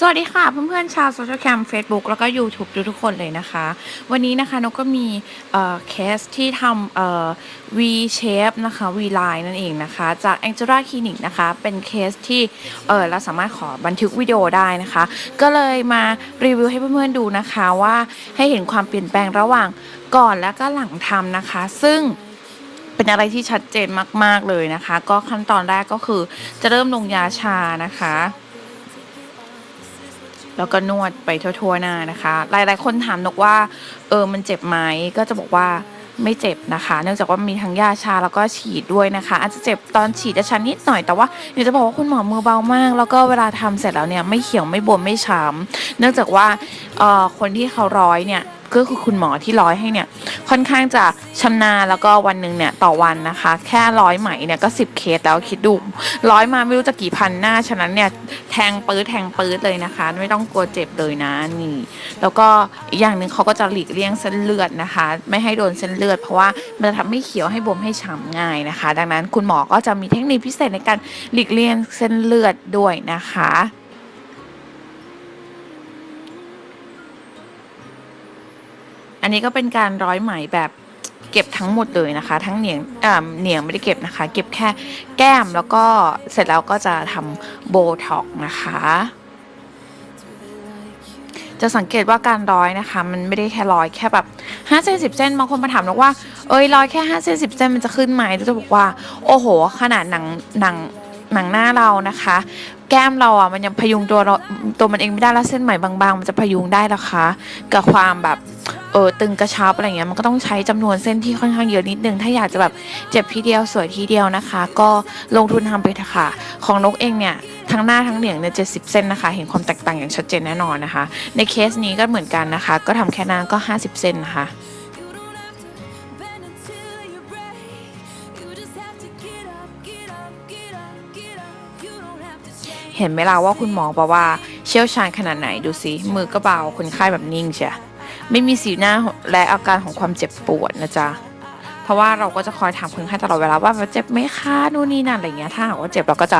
สวัสดีค่ะเพื่อนๆชาวโซเชียลแคม Facebook แล้วก็ YouTube ทุกๆคนเลยนะคะ วันนี้นะคะนกก็มีเอ่อเคสที่ทำเอ่อ V shape นะคะ V line นั่นเองนะคะ จาก Angela Clinic นะคะ เป็นเคสที่เออเราสามารถขอบันทึกวิดีโอได้นะคะ ก็เลยมารีวิวให้เพื่อนๆดูนะคะว่าให้เห็นความเปลี่ยนแปลงระหว่างก่อนและก็หลังทำนะคะ ซึ่งเป็นอะไรที่ชัดเจนมากๆเลยนะคะ ก็ขั้นตอนแรกก็คือจะเริ่มลงยาชานะคะ แล้วก็นวดไปทั่วๆหน้านะคะ หลายๆคนถามนกว่าเออมันเจ็บไหมก็จะบอกว่าไม่เจ็บนะคะ เนื่องจากว่ามีทั้งยาชาแล้วก็ฉีดด้วยนะคะ อาจจะเจ็บตอนฉีดจะชันนิดหน่อยแต่ว่าอยากจะบอกว่าคุณหมอมือเบามาก แล้วก็เวลาทำเสร็จแล้วเนี่ยไม่เขียวไม่บวมไม่ช้ำเนื่องจากว่าเอ่อคนที่เขาร้อยเนี่ย ก็คือคุณหมอที่ร้อยให้เนี่ยค่อนข้างจะชำนาญแล้วก็วันหนึ่งเนี่ยต่อวันนะคะ แค่ร้อยไหมเนี่ยก็ 10 เคสแล้วคิดดูร้อยมาไม่รู้จะกี่พันหน้า ฉะนั้นเนี่ยแทงปื้ดแทงปื้ดเลยนะคะ ไม่ต้องกลัวเจ็บเลยนะนี่ แล้วก็อีกอย่างหนึ่งเขาก็จะหลีกเลี่ยงเส้นเลือดนะคะ ไม่ให้โดนเส้นเลือด เพราะว่ามันจะทำให้เขียวให้บวมให้ช้ำง่ายนะคะ ดังนั้นคุณหมอก็จะมีเทคนิคพิเศษในการหลีกเลี่ยงเส้นเลือดด้วยนะคะ อันนี้ก็เป็นการร้อยไหมแบบเก็บทั้งหมดเลยนะคะ ทั้งเหนียงอ่าเหนียงไม่ได้เก็บนะคะ เก็บแค่แก้มแล้วก็เสร็จแล้วก็จะทำโบท็อกนะคะ จะสังเกตว่าการร้อยนะคะ มันไม่ได้แค่ร้อยแค่แบบห้าเส้นสิบเส้นบางคนมาถามนกว่าเอ้ยร้อยแค่ห้าเส้นสิบเส้นมันจะขึ้นไหมจะบอกว่าโอ้โห ขนาดหนังหนังหนังหน้าเรานะคะ แก้มเราอะมันยังพยุงตัวเราตัวมันเองไม่ได้แล้วเส้นไหมบางๆ มันจะพยุงได้หรอคะกับความแบบ เออตึงกระชับอะไรเงี้ยมันก็ต้องใช้จำนวนเส้นที่ค่อนข้างเยอะนิดนึง ถ้าอยากจะแบบเจ็บทีเดียวสวยทีเดียวนะคะ ก็ลงทุนทำไปเถอะค่ะ ของนกเองเนี่ยทั้งหน้าทั้งเหนียงเนี่ยเจ็ดสิบเส้นนะคะ เห็นความแตกต่างอย่างชัดเจนแน่นอนนะคะ ในเคสนี้ก็เหมือนกันนะคะ ก็ทำแค่หน้าก็50เส้นนะคะเห็นไหมล่ะว่าคุณหมอบอกว่าเชี่ยวชาญขนาดไหนดูสิมือก็เบาคนไข้แบบนิ่งเชีย ไม่มีสีหน้าและอาการของความเจ็บปวดนะจ๊ะเพราะว่าเราก็จะคอยถามคนไข้ตลอดเวลาว่าเจ็บไหมคะนู่นนี่นั่นอะไรเงี้ยถ้าหากว่าเจ็บเราก็จะ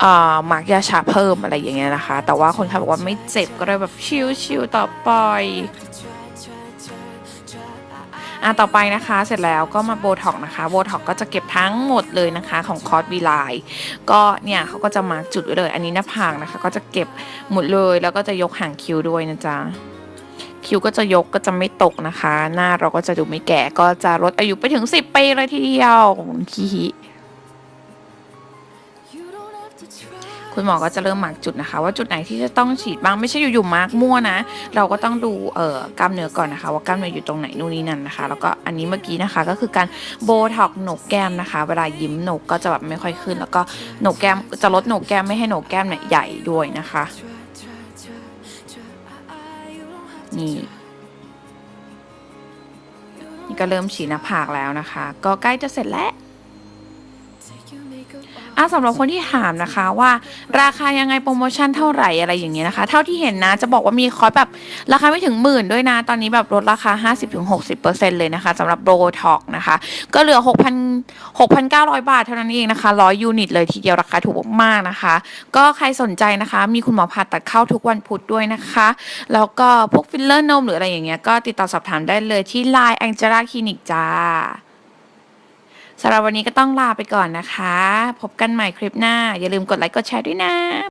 เอ่อหมักยาชาเพิ่มอะไรอย่างเงี้ยนะคะ แต่ว่าคนไข้บอกว่าไม่เจ็บก็เลยแบบชิวๆต่อไปอะต่อไปนะคะเสร็จแล้วก็มาโบท็อกนะคะโบท็อกก็จะเก็บทั้งหมดเลยนะคะของคอร์สวีไลก็เนี่ยเขาก็จะมาร์กจุดไว้เลย อันนี้หน้าผากนะคะ ก็จะเก็บหมดเลยแล้วก็จะยกหางคิ้วด้วยนะจ๊ะ คิ้วก็จะยกก็จะไม่ตกนะคะ หน้าเราก็จะดูไม่แก่ก็จะลดอายุไปถึง 10 ปีเลยทีเดียวคีฮิคุณหมอก็จะเริ่มมาร์กจุดนะคะ ว่าจุดไหนที่จะต้องฉีดบ้างไม่ใช่อยู่ๆมาร์กมั่วนะ เราก็ต้องดูเอ่อกล้ามเนื้อก่อนนะคะ ว่ากล้ามเนื้ออยู่ตรงไหนนู่นนี่นั่นนะคะ แล้วก็อันนี้เมื่อกี้นะคะก็คือการโบท็อกโหนกแก้มนะคะ เวลายิ้มโหนกก็จะแบบไม่ค่อยขึ้น แล้วก็โหนกแก้มจะลดโหนกแก้มไม่ให้โหนกแก้มเนี่ยใหญ่ด้วยนะคะ นี่ นี่ก็เริ่มฉีดหน้าผากแล้วนะคะ ก็ใกล้จะเสร็จแล้ว อะสำหรับคนที่ถามนะคะว่าราคายังไงโปรโมชั่นเท่าไหร่อะไรอย่างเงี้ยนะคะ เท่าที่เห็นนะจะบอกว่ามีคอร์สแบบราคาไม่ถึงหมื่นด้วยนะ ตอนนี้แบบลดราคา 50-60%เลยนะคะสำหรับโบท็อกนะคะ ก็เหลือ 6,000 6,900 บาทเท่านั้นเองนะคะ100ยูนิตเลยทีเดียวราคาถูกมากๆนะคะ ก็ใครสนใจนะคะ มีคุณหมอผ่าตัดเข้าทุกวันพุธด้วยนะคะ แล้วก็พวกฟิลเลอร์นมหรืออะไรอย่างเงี้ยก็ติดต่อสอบถามได้เลยที่ Line Angela Clinic จ้า สำหรับวันนี้ก็ต้องลาไปก่อนนะคะ พบกันใหม่คลิปหน้า อย่าลืมกดไลค์กดแชร์ด้วยนะ